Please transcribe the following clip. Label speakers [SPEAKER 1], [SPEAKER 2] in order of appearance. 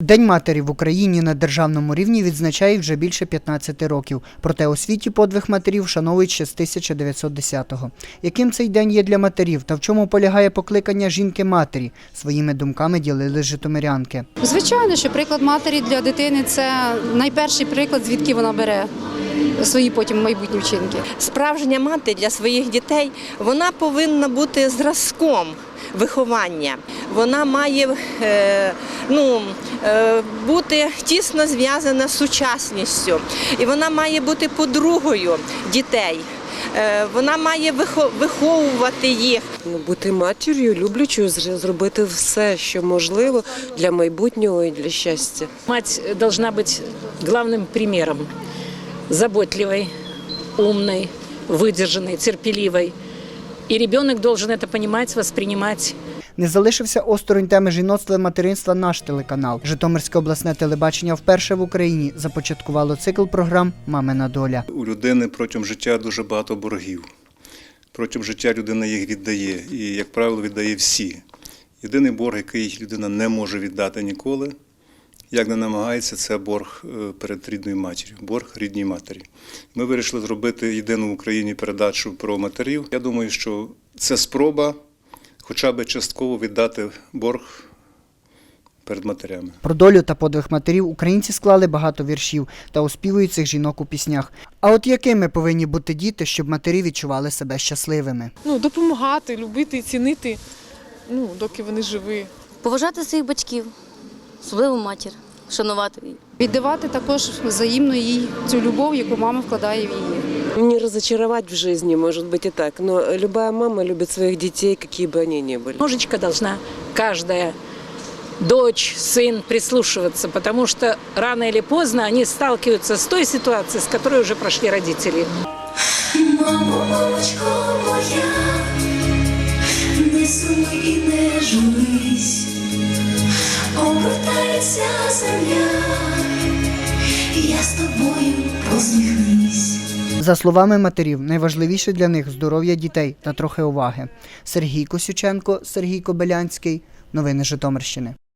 [SPEAKER 1] День матері в Україні на державному рівні відзначають вже більше 15 років. Проте у світі подвиг матерів вшановують ще з 1910-го. Яким цей день є для матерів та в чому полягає покликання жінки-матері? Своїми думками ділили житомирянки.
[SPEAKER 2] Звичайно, що приклад матері для дитини це найперший приклад, звідки вона бере свої потім майбутні вчинки.
[SPEAKER 3] Справжня мати для своїх дітей вона повинна бути зразком виховання Вона має е, ну, е, бути тісно зв'язана з сучасністю, і вона має бути подругою дітей. Е, Вона має вихо- виховувати їх.
[SPEAKER 4] Ну, бути матір'ю, люблячою, зр- зробити все, що можливо для майбутнього і для щастя.
[SPEAKER 5] Мать должна быть главным примером. Заботливой, умной, выдержанной, терпеливой. И ребенок должен это понимать, воспринимать.
[SPEAKER 1] Не залишився осторонь теми жіноцтва материнства наш телеканал. Житомирське обласне телебачення вперше в Україні започаткувало цикл програм Мамина доля.
[SPEAKER 6] У людини протягом життя дуже багато боргів. Протягом життя людина їх віддає і, як правило, віддає всі. Єдиний борг, який людина не може віддати ніколи, як не намагається, це борг е, перед рідною матір'ю, борг рідній матері. Ми вирішили зробити єдину в Україні передачу про матерів. Я думаю, що це спроба хоча б частково віддати борг перед матерями.
[SPEAKER 1] Про долю та подвиг матерів українці склали багато віршів та оспівують цих жінок у піснях. А от якими повинні бути діти, щоб матері відчували себе щасливими?
[SPEAKER 7] ну, допомагати, любити і цінити, ну, доки вони живі.
[SPEAKER 8] Поважати своїх батьків, особливо матір, шанувати її.
[SPEAKER 2] Віддавати також взаємно їй цю любов, яку мама вкладає в її.
[SPEAKER 4] Не разочаровать в жизни, может быть и так, но любая мама любит своих детей, какие бы они ни были.
[SPEAKER 5] Немножечко должна каждая дочь, сын прислушиваться, потому что рано или поздно они сталкиваются с той ситуацией, с которой уже прошли родители.
[SPEAKER 9] Мамо, мамочко моя, не сумуй і не журись, обертається земля, я з тобою посміхнись.
[SPEAKER 1] За словами матерів, найважливіше для них здоров'я дітей та трохи уваги. Сергій Косюченко, Сергій Кобилянський. Новини Житомирщини.